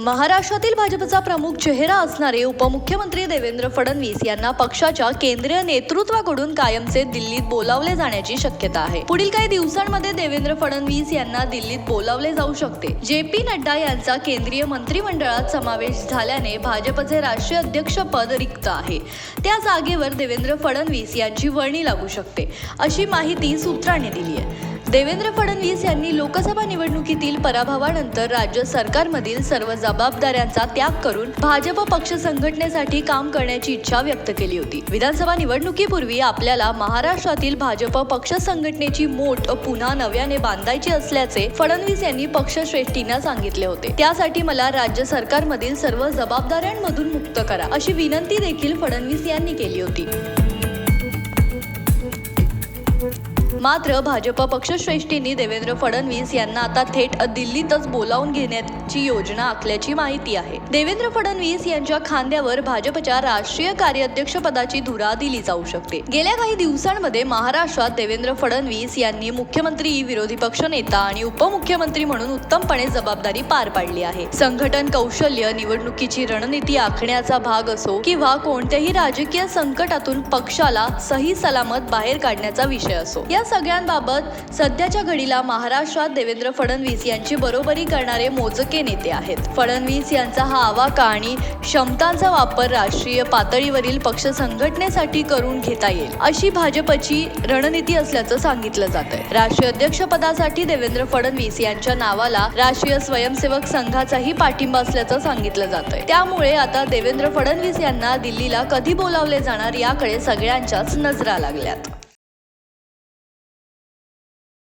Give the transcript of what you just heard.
महाराष्ट्रातील भाजपचा प्रमुख चेहरा असणारे उपमुख्यमंत्री देवेंद्र फडणवीस यांना पक्षाच्या केंद्रीय नेतृत्वाकडून कायमचे दिल्लीत बोलावले जाण्याची शक्यता आहे. पुढील काही दिवसांमध्ये देवेंद्र फडणवीस यांना दिल्लीत बोलावले जाऊ शकते. जे पी नड्डा यांचा केंद्रीय मंत्रिमंडळात समावेश झाल्याने भाजपचे राष्ट्रीय अध्यक्ष पद रिक्त आहे. त्या जागेवर देवेंद्र फडणवीस यांची वर्णी लागू शकते अशी माहिती सूत्रांनी दिली आहे. देवेंद्र फडणवीस यांनी लोकसभा निवडणुकीतील पराभवानंतर राज्य सरकारमधील सर्व जबाबदाऱ्यांचा त्याग करून भाजप पक्ष संघटनेसाठी काम करण्याची इच्छा व्यक्त केली होती. विधानसभा निवडणुकीपूर्वी आपल्याला महाराष्ट्रातील भाजप पक्ष संघटनेची मोठ पुन्हा नव्याने बांधायची असल्याचे फडणवीस यांनी पक्षश्रेष्ठींना सांगितले होते. त्यासाठी मला राज्य सरकारमधील सर्व जबाबदाऱ्यांमधून मुक्त करा अशी विनंती देखील फडणवीस यांनी केली होती. मात्र भाजप पक्षश्रेष्ठींनी देवेंद्र फडणवीस यांना आता थेट दिल्लीतच बोलावून घेण्याची योजना आखल्याची माहिती आहे. देवेंद्र फडणवीस यांच्या खांद्यावर भाजपच्या राष्ट्रीय कार्याध्यक्ष पदाची धुरा दिली जाऊ शकते. गेल्या काही दिवसांमध्ये महाराष्ट्रात देवेंद्र फडणवीस यांनी मुख्यमंत्री विरोधी पक्ष नेता आणि उपमुख्यमंत्री म्हणून उत्तमपणे जबाबदारी पार पाडली आहे. संघटन कौशल्य निवडणुकीची रणनीती आखण्याचा भाग असो किंवा कोणत्याही राजकीय संकटातून पक्षाला सही सलामत बाहेर काढण्याचा विषय असो या सगळ्यांबाबत सध्याच्या घडीला महाराष्ट्रात देवेंद्र फडणवीस यांची बरोबरी करणारे मोजके नेते आहेत. फडणवीस यांचा हा आवाका आणि क्षमतांचा वापर राष्ट्रीय पातळीवरील पक्ष संघटनेसाठी करून घेता येईल अशी भाजपची रणनीती असल्याचं सांगितलं जात आहे राष्ट्रीय अध्यक्षपदासाठी देवेंद्र फडणवीस यांच्या नावाला राष्ट्रीय स्वयंसेवक संघाचाही पाठिंबा असल्याचं सांगितलं जात आहे त्यामुळे आता देवेंद्र फडणवीस यांना दिल्लीला कधी बोलावले जाणार याकडे सगळ्यांच्याच नजरा लागल्यात.